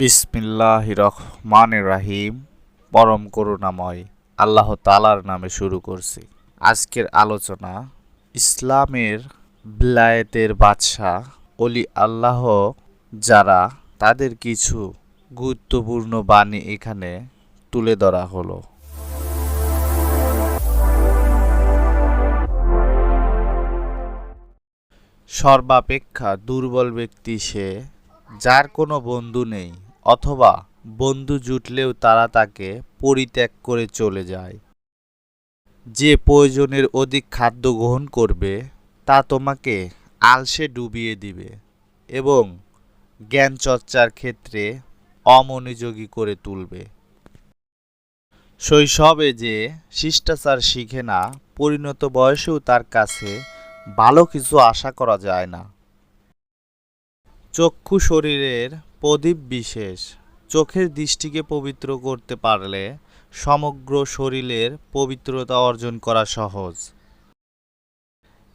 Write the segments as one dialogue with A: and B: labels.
A: বিসমিল্লাহ রহমান রাহিম পরম করুণাময় আল্লাহ তালার নামে শুরু করছি। আজকের আলোচনা, ইসলামের বিলায়েতের বাদশাহ অলি আল্লাহ যারা, তাদের কিছু গুরুত্বপূর্ণ বাণী এখানে তুলে ধরা হলো। সর্বাপেক্ষা দুর্বল ব্যক্তি সে, যার কোনো বন্ধু নেই। অথবা বন্ধু জুটলেও তারা তাকে পরিত্যাগ করে চলে যায়। যে প্রয়োজনের অধিক খাদ্য গ্রহণ করবে, তা তোমাকে আলসে ডুবিয়ে দিবে এবং জ্ঞান চর্চার ক্ষেত্রে অমনোযোগী করে তুলবে। শৈশবে যে শিষ্টাচার শিখে না, পরিণত বয়সেও তার কাছে ভালো কিছু আশা করা যায় না। চক্ষু শরীরের প্রদীপ বিশেষ। চোখের দৃষ্টিকে পবিত্র করতে পারলে সমগ্র শরীরের পবিত্রতা অর্জন করা সহজ।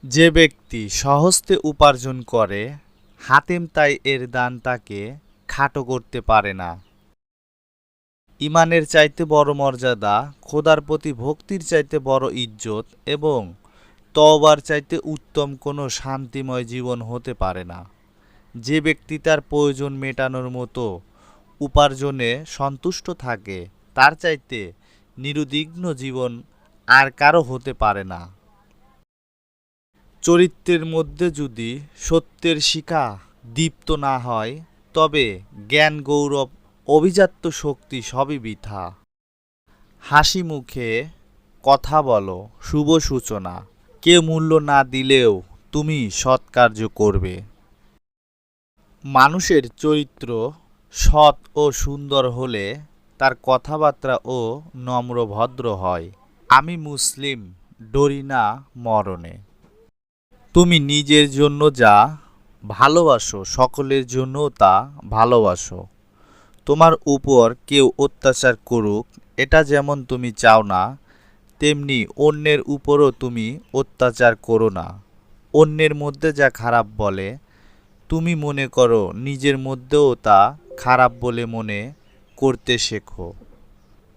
A: যে ব্যক্তি সহজতে উপার্জন করে, হাতেম তাই এর দান তাকে খাটো করতে পারে না। ইমানের চাইতে বড় মর্যাদা, খোদার প্রতি ভক্তির চাইতে বড় ইজ্জত এবং তওবার চাইতে উত্তম কোনো শান্তিময় জীবন হতে পারে না। যে ব্যক্তি তার প্রয়োজন মেটানোর মতো উপার্জনে সন্তুষ্ট থাকে, তার চাইতে নিরুদ্বিগ্ন জীবন আর কারও হতে পারে না। চরিত্রের মধ্যে যদি সত্যের শিখা দীপ্ত না হয়, তবে জ্ঞান, গৌরব, অভিজাত্য শক্তি সবই বৃথা। হাসি মুখে কথা বলো, শুভ সূচনা। কে মূল্য না দিলেও তুমি সৎকার্য করবে। মানুষের চরিত্র সৎ ও সুন্দর হলে তার কথাবার্তা ও নম্র ভদ্র হয়। আমি মুসলিম ডরি না মরণে। তুমি নিজের জন্য যা ভালোবাসো, সকলের জন্য তা ভালোবাসো। তোমার উপর কেউ অত্যাচার করুক, এটা যেমন তুমি চাও না, তেমনি অন্যের উপরও তুমি অত্যাচার করো না। অন্যের মধ্যে যা খারাপ বলে তুমি মনে করো নিজের মধ্যেও তা খারাপ বলে মনে করতে শেখো।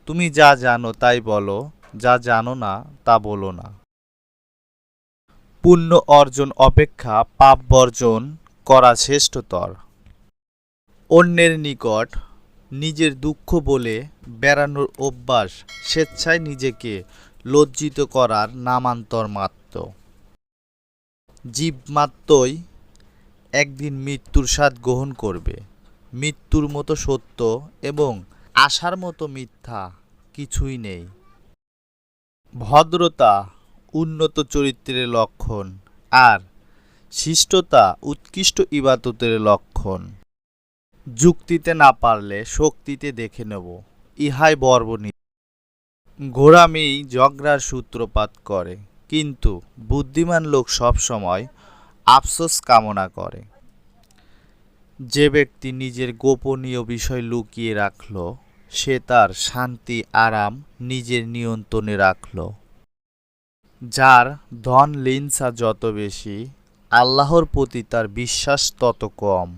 A: তুমি যা জানো তাই বলো, যা জানো না তা বলো না। পুণ্য অর্জন অপেক্ষা পাপ বর্জন করা শ্রেষ্ঠতর। অন্যের নিকট নিজের দুঃখ বলে বেড়ানোর অভ্যাস স্বেচ্ছায় নিজেকে লজ্জিত করার নামান্তর মাত্র। জীবমাত্রই একদিন মৃত্যুর স্বাদ গ্রহণ করবে। মৃত্যুর মতো সত্য এবং আশার মতো মিথ্যা কিছুই নেই। ভদ্রতা উন্নত চরিত্রের লক্ষণ আর শিষ্টতা উৎকৃষ্ট ইবাদতের লক্ষণ। যুক্তিতে না পারলে শক্তিতে দেখে নেব, ইহাই বর্বনী ঘোরামেই ঝগড়ার সূত্রপাত করে, কিন্তু বুদ্ধিমান লোক সবসময় আফসোস কামনা করে। যে ব্যক্তি নিজের গোপনীয় বিষয় লুকিয়ে রাখল, সে তার শান্তি, আরাম নিজের নিয়ন্ত্রণে রাখল। যার ধন লিনসা যত বেশি, আল্লাহর প্রতি তার বিশ্বাস তত কম।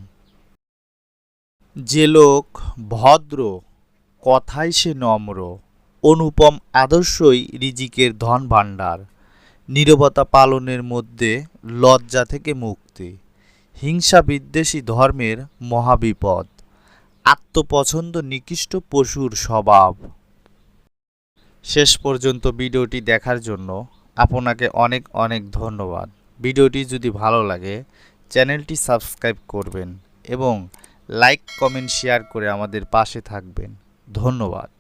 A: যে লোক ভদ্র, কথায় সে নম্র, অনুপম, আদর্শই রিজিকের ধন ভাণ্ডার নীরবতা পালনের মধ্যে লজ্জা থেকে মুক্তি। হিংসা বিদ্বেষী ধর্মের মহাবিপদ। আত্মপছন্দ নিকৃষ্ট পশুর স্বভাব। শেষ পর্যন্ত ভিডিওটি দেখার জন্য আপনাকে অনেক অনেক ধন্যবাদ। ভিডিওটি যদি ভালো লাগে, চ্যানেলটি সাবস্ক্রাইব করবেন এবং লাইক, কমেন্ট, শেয়ার করে আমাদের পাশে থাকবেন। ধন্যবাদ।